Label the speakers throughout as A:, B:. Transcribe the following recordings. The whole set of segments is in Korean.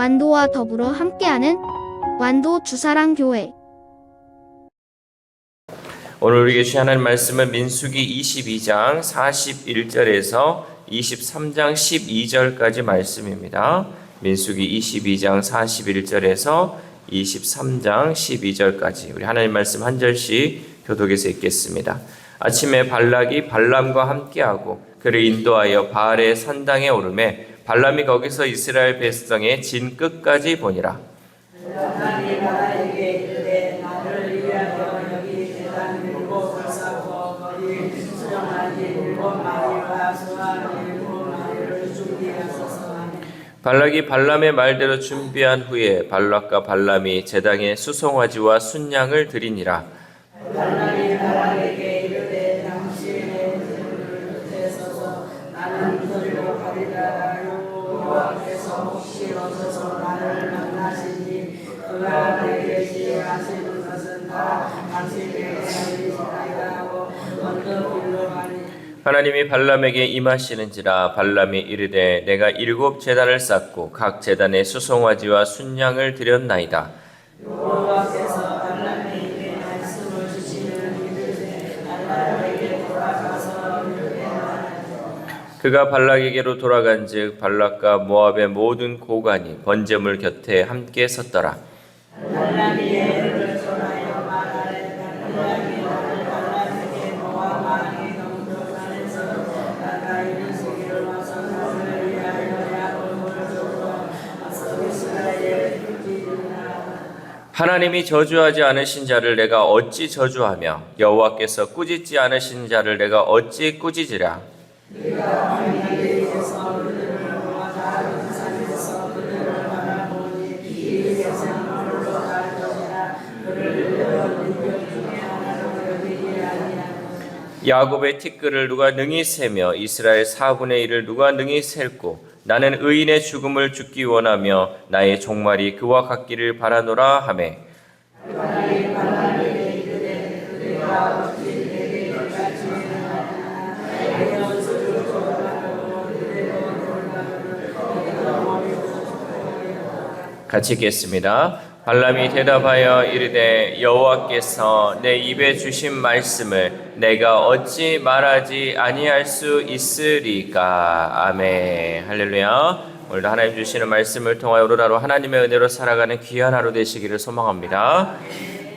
A: 완도와 더불어 함께하는 완도 주사랑 교회
B: 오늘 우리에게 하나님 말씀은 민수기 22장 41절에서 23장 12절까지 말씀입니다. 민수기 22장 41절에서 23장 12절까지 우리 하나님 말씀 한 절씩 교독해서 읽겠습니다. 아침에 발락이 발람과 함께하고 그를 인도하여 바알의 산당에 오르매 발람이 거기서 이스라엘 백성의 진 끝까지 보니라. 발락이 발람의 말대로 준비한 후에 발락과 발람이 제당에 수송아지와 순양을 드리니라. 하나님이 발람에게 임하시는지라 발람이 이르되 내가 일곱 제단을 쌓고 각 제단에 수송아지와 순양을 드렸나이다. 그가 발락에게로 돌아간즉 발락과 모압의 모든 고관이 번제물 곁에 함께 섰더라. 하나님이 저주하지 않으신 자를 내가 어찌 저주하며 여호와께서 꾸짖지 않으신 자를 내가 어찌 꾸짖으랴? 야곱의 티끌을 누가 능히 세며 이스라엘 4분의 1을 누가 능히 셀고 나는 의인의 죽음을 죽기 원하며 나의 종말이 그와 같기를 바라노라 하매 같이 읽겠습니다. 발람이 대답하여 이르되 여호와께서 내 입에 주신 말씀을 내가 어찌 말하지 아니할 수 있으리까 아멘 할렐루야 오늘도 하나님 주시는 말씀을 통하여 오로라로 하나님의 은혜로 살아가는 귀한 하루 되시기를 소망합니다.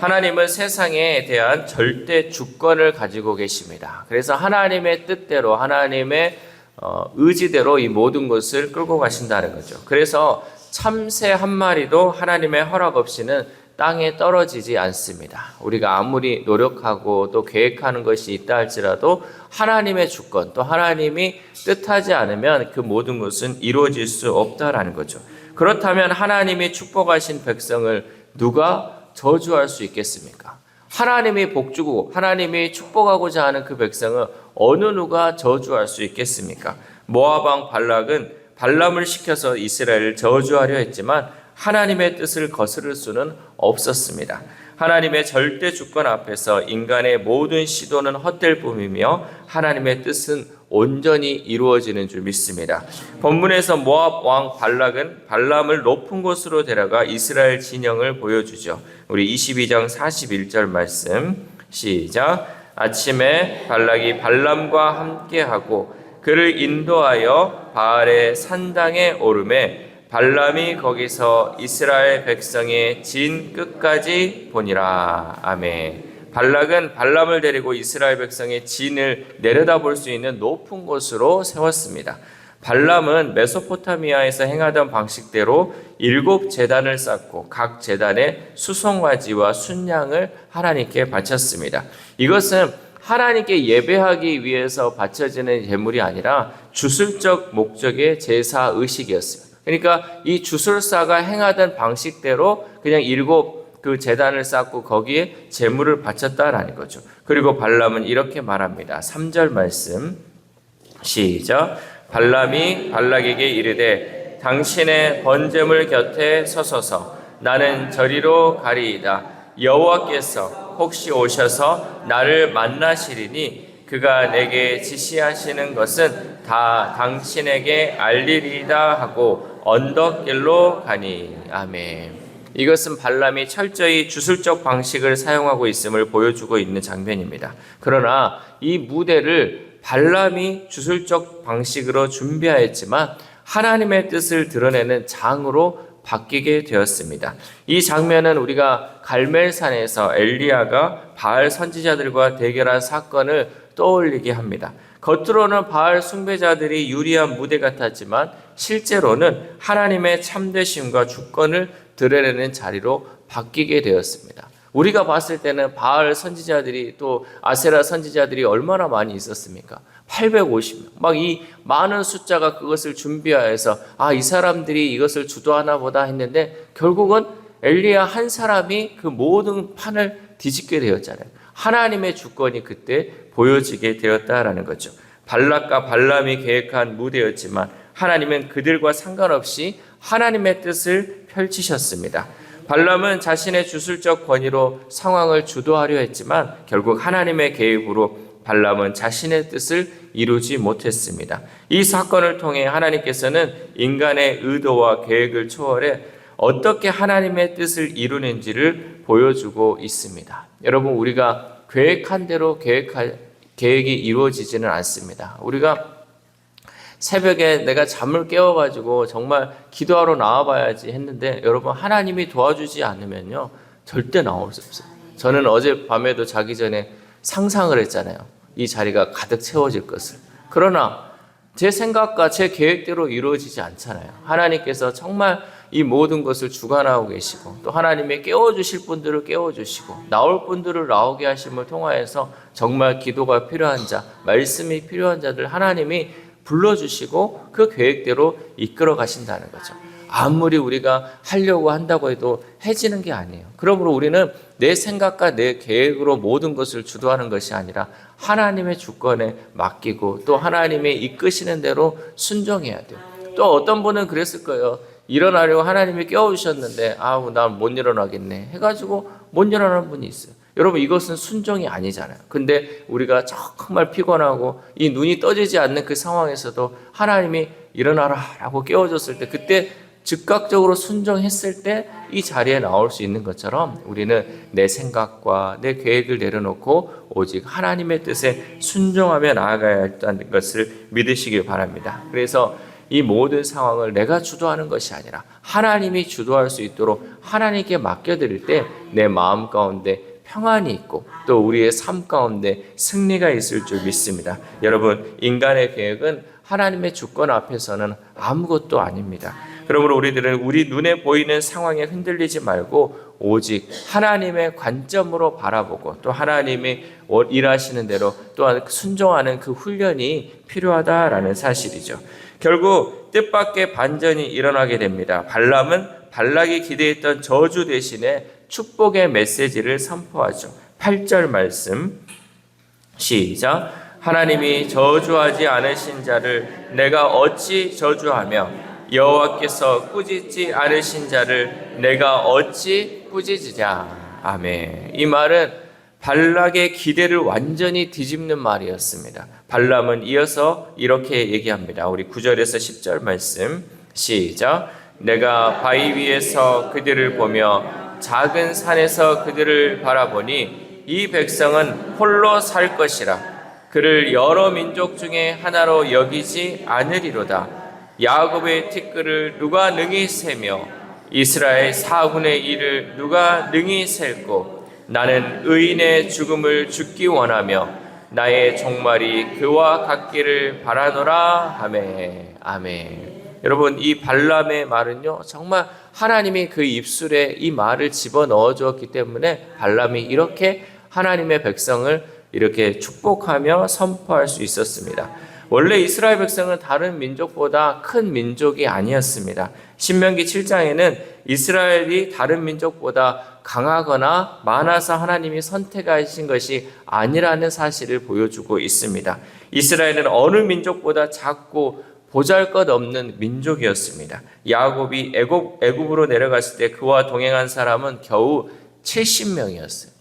B: 하나님은 세상에 대한 절대 주권을 가지고 계십니다. 그래서 하나님의 뜻대로 하나님의 어, 의지대로 이 모든 것을 끌고 가신다는 거죠. 그래서 참새 한 마리도 하나님의 허락 없이는 땅에 떨어지지 않습니다. 우리가 아무리 노력하고 또 계획하는 것이 있다 할지라도 하나님의 주권 또 하나님이 뜻하지 않으면 그 모든 것은 이루어질 수 없다라는 거죠. 그렇다면 하나님이 축복하신 백성을 누가 저주할 수 있겠습니까? 하나님이 복주고 하나님이 축복하고자 하는 그 백성을 어느 누가 저주할 수 있겠습니까? 왕 발락은 발람을 시켜서 이스라엘을 저주하려 했지만 하나님의 뜻을 거스를 수는 없었습니다. 하나님의 절대 주권 앞에서 인간의 모든 시도는 헛될 뿐이며 하나님의 뜻은 온전히 이루어지는 줄 믿습니다. 본문에서 모압 왕 발락은 발람을 높은 곳으로 데려가 이스라엘 진영을 보여주죠. 우리 22장 41절 말씀 시작. 아침에 발락이 발람과 함께하고 그를 인도하여 바알의 산당에 오르매 발람이 거기서 이스라엘 백성의 진 끝까지 보니라. 아멘. 발락은 발람을 데리고 이스라엘 백성의 진을 내려다볼 수 있는 높은 곳으로 세웠습니다. 발람은 메소포타미아에서 행하던 방식대로 일곱 재단을 쌓고 각 재단에 수송아지와 순양을 하나님께 바쳤습니다. 이것은 하나님께 예배하기 위해서 바쳐지는 제물이 아니라 주술적 목적의 제사 의식이었어요. 그러니까 이 주술사가 행하던 방식대로 그냥 일곱 그 재단을 쌓고 거기에 제물을 바쳤다라는 거죠. 그리고 발람은 이렇게 말합니다. 3절 말씀 시작. 발람이 발락에게 이르되 당신의 번제물 곁에 서서서 나는 저리로 가리이다. 여호와께서 혹시 오셔서 나를 만나시리니 그가 내게 지시하시는 것은 다 당신에게 알리리다 하고 언덕길로 가니 아멘. 이것은 발람이 철저히 주술적 방식을 사용하고 있음을 보여주고 있는 장면입니다. 그러나 이 무대를 발람이 주술적 방식으로 준비하였지만 하나님의 뜻을 드러내는 장으로 바뀌게 되었습니다. 이 장면은 우리가 갈멜산에서 엘리야가 바알 선지자들과 대결한 사건을 떠올리게 합니다. 겉으로는 바알 숭배자들이 유리한 무대 같았지만 실제로는 하나님의 참되심과 주권을 드러내는 자리로 바뀌게 되었습니다. 우리가 봤을 때는 바알 선지자들이 또 아세라 선지자들이 얼마나 많이 있었습니까? 850명. 막 이 많은 숫자가 그것을 준비하여서 아, 이 사람들이 이것을 주도하나 보다 했는데 결국은 엘리야 한 사람이 그 모든 판을 뒤집게 되었잖아요. 하나님의 주권이 그때 보여지게 되었다라는 거죠. 발락과 발람이 계획한 무대였지만 하나님은 그들과 상관없이 하나님의 뜻을 펼치셨습니다. 발람은 자신의 주술적 권위로 상황을 주도하려 했지만 결국 하나님의 계획으로 발람은 자신의 뜻을 이루지 못했습니다. 이 사건을 통해 하나님께서는 인간의 의도와 계획을 초월해 어떻게 하나님의 뜻을 이루는지를 보여주고 있습니다. 여러분, 우리가 계획한 대로 계획할, 계획이 이루어지지는 않습니다. 우리가 새벽에 내가 잠을 깨워가지고 정말 기도하러 나와봐야지 했는데 여러분 하나님이 도와주지 않으면요 절대 나올 수 없어요. 저는 어제 밤에도 자기 전에 상상을 했잖아요. 이 자리가 가득 채워질 것을. 그러나 제 생각과 제 계획대로 이루어지지 않잖아요. 하나님께서 정말 이 모든 것을 주관하고 계시고 또 하나님의 깨워주실 분들을 깨워주시고 나올 분들을 나오게 하심을 통하여서 정말 기도가 필요한 자, 말씀이 필요한 자들 하나님이 불러주시고 그 계획대로 이끌어 가신다는 거죠. 아무리 우리가 하려고 한다고 해도 해지는 게 아니에요. 그러므로 우리는 내 생각과 내 계획으로 모든 것을 주도하는 것이 아니라 하나님의 주권에 맡기고 또 하나님의 이끄시는 대로 순종해야 돼요. 또 어떤 분은 그랬을 거예요. 일어나려고 하나님이 깨워주셨는데 아우 난 못 일어나겠네 해가지고 못 일어나는 분이 있어요. 여러분 이것은 순종이 아니잖아요. 근데 우리가 정말 피곤하고 이 눈이 떠지지 않는 그 상황에서도 하나님이 일어나라라고 깨워줬을 때 그때 즉각적으로 순종했을 때 이 자리에 나올 수 있는 것처럼 우리는 내 생각과 내 계획을 내려놓고 오직 하나님의 뜻에 순종하며 나아가야 한다는 것을 믿으시길 바랍니다. 그래서 이 모든 상황을 내가 주도하는 것이 아니라 하나님이 주도할 수 있도록 하나님께 맡겨드릴 때 내 마음 가운데 평안이 있고 또 우리의 삶 가운데 승리가 있을 줄 믿습니다. 여러분, 인간의 계획은 하나님의 주권 앞에서는 아무것도 아닙니다. 그러므로 우리들은 우리 눈에 보이는 상황에 흔들리지 말고 오직 하나님의 관점으로 바라보고 또 하나님이 일하시는 대로 또한 순종하는 그 훈련이 필요하다라는 사실이죠. 결국 뜻밖의 반전이 일어나게 됩니다. 발람은 발락이 기대했던 저주 대신에 축복의 메시지를 선포하죠. 8절 말씀 시작 하나님이 저주하지 않으신 자를 내가 어찌 저주하며 여호와께서 꾸짖지 않으신 자를 내가 어찌 꾸짖으랴. 아멘. 이 말은 발락의 기대를 완전히 뒤집는 말이었습니다. 발람은 이어서 이렇게 얘기합니다. 우리 9절에서 10절 말씀 시작. 내가 바위 위에서 그들을 보며 작은 산에서 그들을 바라보니 이 백성은 홀로 살 것이라. 그를 여러 민족 중에 하나로 여기지 않으리로다 야곱의 티끌을 누가 능히 세며 이스라엘 사분의 일을 누가 능히 셀고 나는 의인의 죽음을 죽기 원하며 나의 종말이 그와 같기를 바라노라 하메 아멘. 여러분 이 발람의 말은요 정말 하나님이 그 입술에 이 말을 집어 넣어 주었기 때문에 발람이 이렇게 하나님의 백성을 이렇게 축복하며 선포할 수 있었습니다. 원래 이스라엘 백성은 다른 민족보다 큰 민족이 아니었습니다. 신명기 7장에는 이스라엘이 다른 민족보다 강하거나 많아서 하나님이 선택하신 것이 아니라는 사실을 보여주고 있습니다. 이스라엘은 어느 민족보다 작고 보잘것 없는 민족이었습니다. 야곱이 애굽, 애굽으로 내려갔을 때 그와 동행한 사람은 겨우 70명이었어요.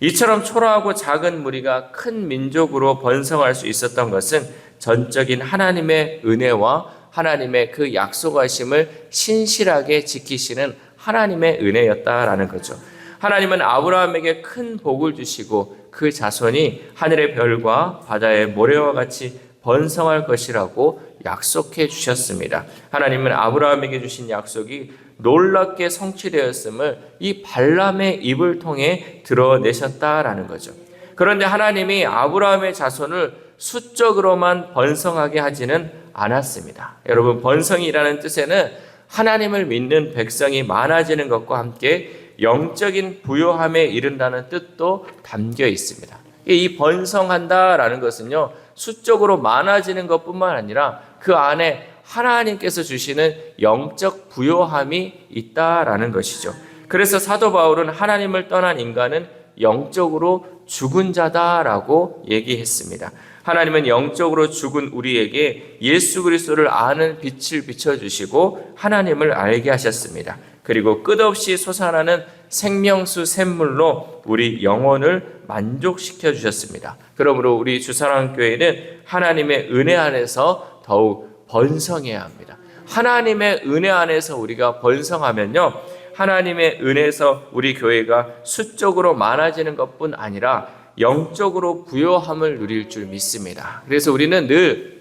B: 이처럼 초라하고 작은 무리가 큰 민족으로 번성할 수 있었던 것은 전적인 하나님의 은혜와 하나님의 그 약속하심을 신실하게 지키시는 하나님의 은혜였다라는 거죠. 하나님은 아브라함에게 큰 복을 주시고 그 자손이 하늘의 별과 바다의 모래와 같이 번성할 것이라고 약속해 주셨습니다. 하나님은 아브라함에게 주신 약속이 놀랍게 성취되었음을 이 발람의 입을 통해 드러내셨다라는 거죠. 그런데 하나님이 아브라함의 자손을 수적으로만 번성하게 하지는 않았습니다. 여러분, 번성이라는 뜻에는 하나님을 믿는 백성이 많아지는 것과 함께 영적인 부요함에 이른다는 뜻도 담겨 있습니다. 이 번성한다라는 것은요, 수적으로 많아지는 것뿐만 아니라 그 안에 하나님께서 주시는 영적 부요함이 있다라는 것이죠. 그래서 사도 바울은 하나님을 떠난 인간은 영적으로 죽은 자다라고 얘기했습니다. 하나님은 영적으로 죽은 우리에게 예수 그리스도를 아는 빛을 비춰 주시고 하나님을 알게 하셨습니다. 그리고 끝없이 솟아나는 생명수 샘물로 우리 영혼을 만족시켜 주셨습니다. 그러므로 우리 주사랑 교회는 하나님의 은혜 안에서 더욱 번성해야 합니다. 하나님의 은혜 안에서 우리가 번성하면요. 하나님의 은혜에서 우리 교회가 수적으로 많아지는 것뿐 아니라 영적으로 부요함을 누릴 줄 믿습니다. 그래서 우리는 늘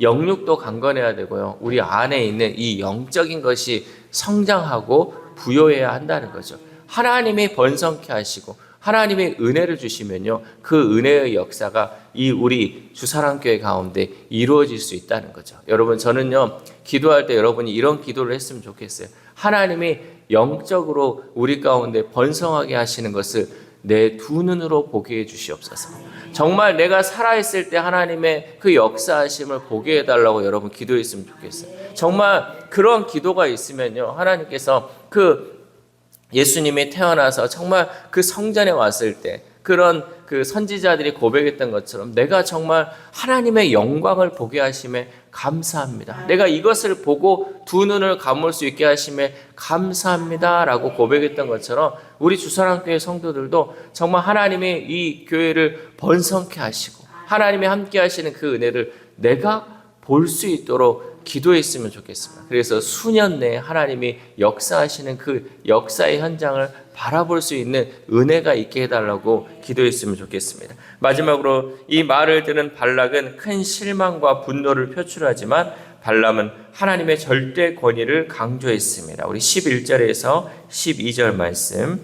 B: 영육도 강건해야 되고요. 우리 안에 있는 이 영적인 것이 성장하고 부요해야 한다는 거죠. 하나님이 번성케 하시고 하나님의 은혜를 주시면요. 그 은혜의 역사가 이 우리 주사랑교회 가운데 이루어질 수 있다는 거죠. 여러분 저는요. 기도할 때 여러분이 이런 기도를 했으면 좋겠어요. 하나님이 영적으로 우리 가운데 번성하게 하시는 것을 내 두 눈으로 보게 해 주시옵소서. 정말 내가 살아있을 때 하나님의 그 역사하심을 보게 해달라고 여러분 기도했으면 좋겠어요. 정말 그런 기도가 있으면요. 하나님께서 그 예수님이 태어나서 정말 그 성전에 왔을 때 그런 그 선지자들이 고백했던 것처럼 내가 정말 하나님의 영광을 보게 하심에 감사합니다. 내가 이것을 보고 두 눈을 감을 수 있게 하심에 감사합니다라고 고백했던 것처럼 우리 주사랑교회 성도들도 정말 하나님이 이 교회를 번성케 하시고 하나님이 함께 하시는 그 은혜를 내가 볼 수 있도록 기도했으면 좋겠습니다. 그래서 수년 내에 하나님이 역사하시는 그 역사의 현장을 바라볼 수 있는 은혜가 있게 해달라고 기도했으면 좋겠습니다. 마지막으로 이 말을 들은 발락은 큰 실망과 분노를 표출하지만 발람은 하나님의 절대 권위를 강조했습니다. 우리 11절에서 12절 말씀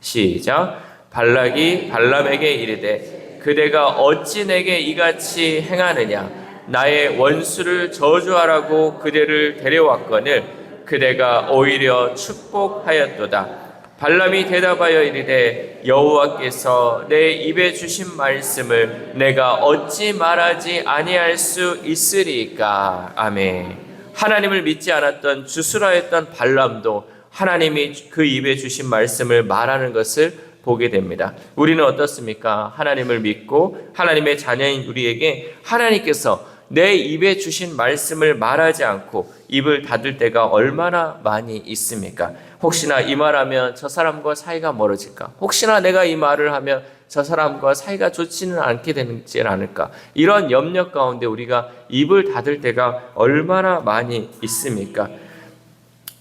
B: 시작 발락이 발람에게 이르되 그대가 어찌 내게 이같이 행하느냐 나의 원수를 저주하라고 그대를 데려왔거늘 그대가 오히려 축복하였도다. 발람이 대답하여 이르되 여호와께서 내 입에 주신 말씀을 내가 어찌 말하지 아니할 수 있으리까 아멘. 하나님을 믿지 않았던 주술하였던 발람도 하나님이 그 입에 주신 말씀을 말하는 것을 보게 됩니다. 우리는 어떻습니까? 하나님을 믿고 하나님의 자녀인 우리에게 하나님께서 내 입에 주신 말씀을 말하지 않고 입을 닫을 때가 얼마나 많이 있습니까? 혹시나 이 말하면 저 사람과 사이가 멀어질까? 혹시나 내가 이 말을 하면 저 사람과 사이가 좋지는 않게 되지 않을까? 이런 염려 가운데 우리가 입을 닫을 때가 얼마나 많이 있습니까?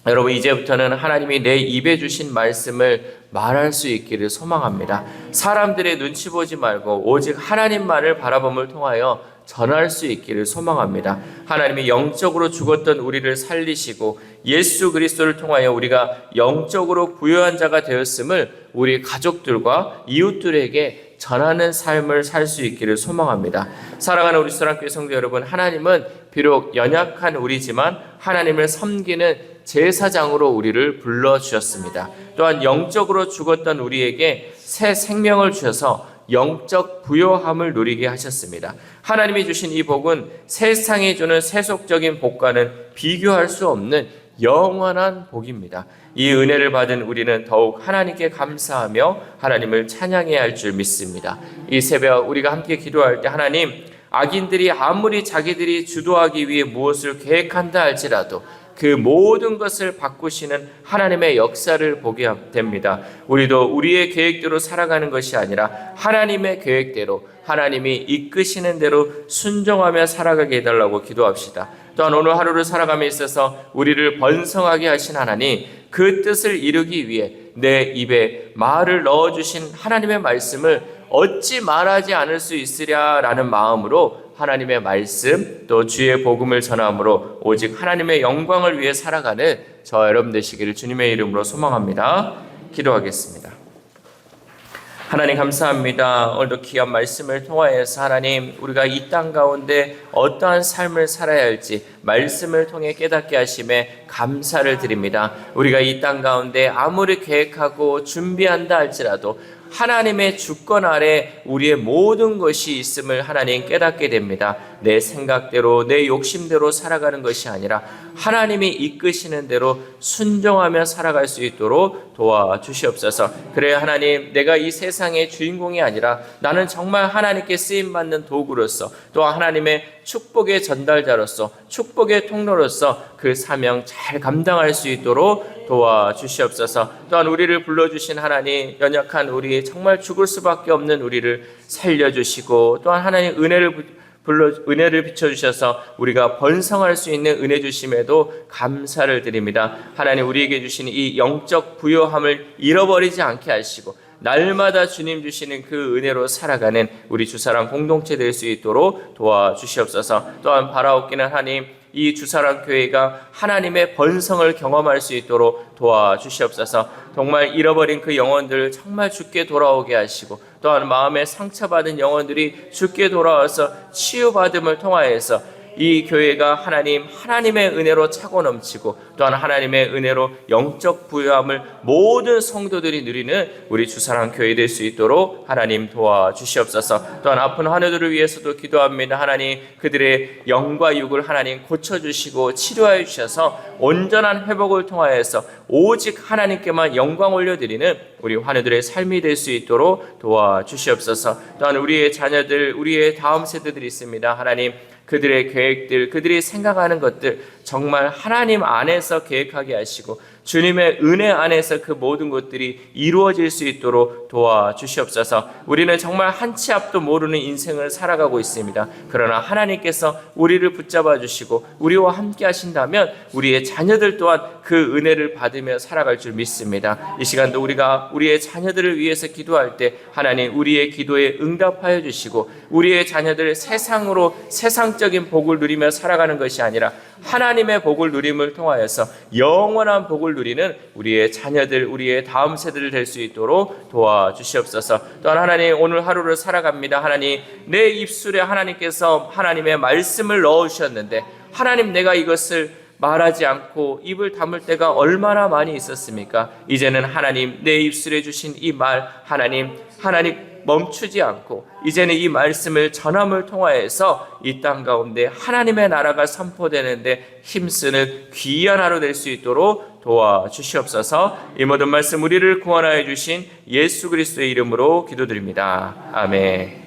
B: 여러분 이제부터는 하나님이 내 입에 주신 말씀을 말할 수 있기를 소망합니다. 사람들의 눈치 보지 말고 오직 하나님만을 바라봄을 통하여 전할 수 있기를 소망합니다. 하나님이 영적으로 죽었던 우리를 살리시고 예수 그리스도를 통하여 우리가 영적으로 부유한 자가 되었음을 우리 가족들과 이웃들에게 전하는 삶을 살 수 있기를 소망합니다. 사랑하는 우리 사랑교회 성도 여러분, 하나님은 비록 연약한 우리지만 하나님을 섬기는 제사장으로 우리를 불러 주셨습니다. 또한 영적으로 죽었던 우리에게 새 생명을 주셔서 영적 부요함을 누리게 하셨습니다. 하나님이 주신 이 복은 세상이 주는 세속적인 복과는 비교할 수 없는 영원한 복입니다. 이 은혜를 받은 우리는 더욱 하나님께 감사하며 하나님을 찬양해야 할 줄 믿습니다. 이 새벽 우리가 함께 기도할 때 하나님 악인들이 아무리 자기들이 주도하기 위해 무엇을 계획한다 할지라도 그 모든 것을 바꾸시는 하나님의 역사를 보게 됩니다. 우리도 우리의 계획대로 살아가는 것이 아니라 하나님의 계획대로 하나님이 이끄시는 대로 순종하며 살아가게 해달라고 기도합시다. 또한 오늘 하루를 살아감에 있어서 우리를 번성하게 하신 하나님 그 뜻을 이루기 위해 내 입에 말을 넣어 주신 하나님의 말씀을 어찌 말하지 않을 수 있으랴라는 마음으로 하나님의 말씀 또 주의 복음을 전함으로 오직 하나님의 영광을 위해 살아가는 저 여러분 되시기를 주님의 이름으로 소망합니다. 기도하겠습니다. 하나님 감사합니다. 오늘도 귀한 말씀을 통하여서 하나님 우리가 이 땅 가운데 어떠한 삶을 살아야 할지 말씀을 통해 깨닫게 하심에 감사를 드립니다. 우리가 이 땅 가운데 아무리 계획하고 준비한다 할지라도 하나님의 주권 아래 우리의 모든 것이 있음을 하나님 깨닫게 됩니다. 내 생각대로 내 욕심대로 살아가는 것이 아니라 하나님이 이끄시는 대로 순종하며 살아갈 수 있도록 도와주시옵소서. 그래 하나님 내가 이 세상의 주인공이 아니라 나는 정말 하나님께 쓰임 받는 도구로서 또 하나님의 축복의 전달자로서 축복의 통로로서 그 사명 잘 감당할 수 있도록 도와주시옵소서. 또한 우리를 불러주신 하나님 연약한 우리 정말 죽을 수밖에 없는 우리를 살려주시고 또한 하나님 은혜를 부- 불러 은혜를 비춰 주셔서 우리가 번성할 수 있는 은혜 주심에도 감사를 드립니다. 하나님 우리에게 주신 이 영적 부요함을 잃어버리지 않게 하시고 날마다 주님 주시는 그 은혜로 살아가는 우리 주사랑 공동체 될 수 있도록 도와주시옵소서. 또한 바라옵기는 하나님 이 주사랑 교회가 하나님의 번성을 경험할 수 있도록 도와주시옵소서. 정말 잃어버린 그 영혼들 정말 죽게 돌아오게 하시고 또한 마음에 상처받은 영혼들이 죽게 돌아와서 치유받음을 통하여서 이 교회가 하나님 하나님의 은혜로 차고 넘치고 또한 하나님의 은혜로 영적 부유함을 모든 성도들이 누리는 우리 주사랑 교회 될 수 있도록 하나님 도와주시옵소서. 또한 아픈 환우들을 위해서도 기도합니다. 하나님 그들의 영과 육을 하나님 고쳐 주시고 치료하여 주셔서 온전한 회복을 통하여서 오직 하나님께만 영광 올려 드리는 우리 환우들의 삶이 될 수 있도록 도와주시옵소서. 또한 우리의 자녀들, 우리의 다음 세대들이 있습니다. 하나님 그들의 계획들, 그들이 생각하는 것들 정말 하나님 안에서 계획하게 하시고 주님의 은혜 안에서 그 모든 것들이 이루어질 수 있도록 도와주시옵소서. 우리는 정말 한 치 앞도 모르는 인생을 살아가고 있습니다. 그러나 하나님께서 우리를 붙잡아 주시고 우리와 함께 하신다면 우리의 자녀들 또한 그 은혜를 받으며 살아갈 줄 믿습니다. 이 시간도 우리가 우리의 자녀들을 위해서 기도할 때 하나님 우리의 기도에 응답하여 주시고 우리의 자녀들 세상으로 세상적인 복을 누리며 살아가는 것이 아니라 하나님의 복을 누림을 통하여서 영원한 복을 누리는 우리의 자녀들, 우리의 다음 세대를 될 수 있도록 도와주시옵소서. 또한 하나님 오늘 하루를 살아갑니다. 하나님 내 입술에 하나님께서 하나님의 말씀을 넣어 주셨는데 하나님 내가 이것을 말하지 않고 입을 다물 때가 얼마나 많이 있었습니까? 이제는 하나님 내 입술에 주신 이 말 하나님 하나님 멈추지 않고 이제는 이 말씀을 전함을 통하여서 이 땅 가운데 하나님의 나라가 선포되는데 힘쓰는 귀한 하루 될 수 있도록 도와주시옵소서. 이 모든 말씀 우리를 구원하여 주신 예수 그리스도의 이름으로 기도드립니다. 아멘.